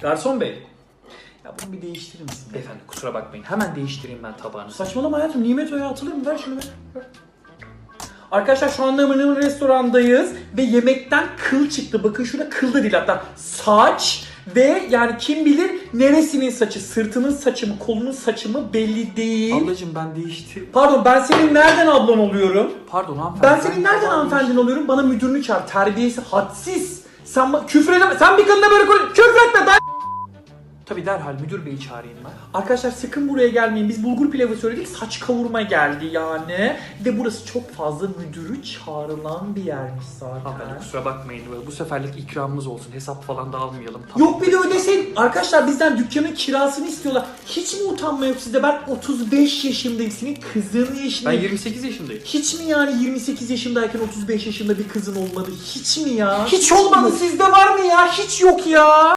Garson bey. Ya bunu bir değiştirir misin? Beyefendi kusura bakmayın. Hemen değiştireyim ben tabağını. Saçmalama hayatım nimet ya atılır mı? Ver şunu ver. ver. Arkadaşlar şu anda Nımır restorandayız ve yemekten kıl çıktı. Bakın şurada kıl da değil hatta saç ve yani kim bilir neresinin saçı, sırtının saçı mı, kolunun saçı mı belli değil. Ablacım ben değiştir... Pardon ben senin nereden ablan oluyorum? Pardon hanımefendi. Ben senin nereden hanımefendin oluyorum? Bana müdürünü çağır. Terbiyesi hadsiz. Sen ba- küfür edeme. Sen bir kadına böyle konuş. Küfür. Tabii derhal müdür beyi çağırayım ben. Arkadaşlar sakın buraya gelmeyin. Biz bulgur pilavı söyledik. Saç kavurma geldi yani. Ve burası çok fazla müdürü çağrılan bir yermiş zaten. Hanımefendi kusura bakmayın. Bu seferlik ikramımız olsun. Hesap falan da almayalım. Tamam. Yok bir de ödeseydin. Arkadaşlar bizden dükkanın kirasını istiyorlar. Hiç mi utanma yok sizde? Ben 35 yaşındayım. Senin kızın Ben yaşındayım. 28 yaşındayım. Hiç mi yani 28 yaşındayken 35 yaşında bir kızın olmadı? Hiç mi ya? Hiç olmadı. Sizde var mı ya? Hiç yok ya.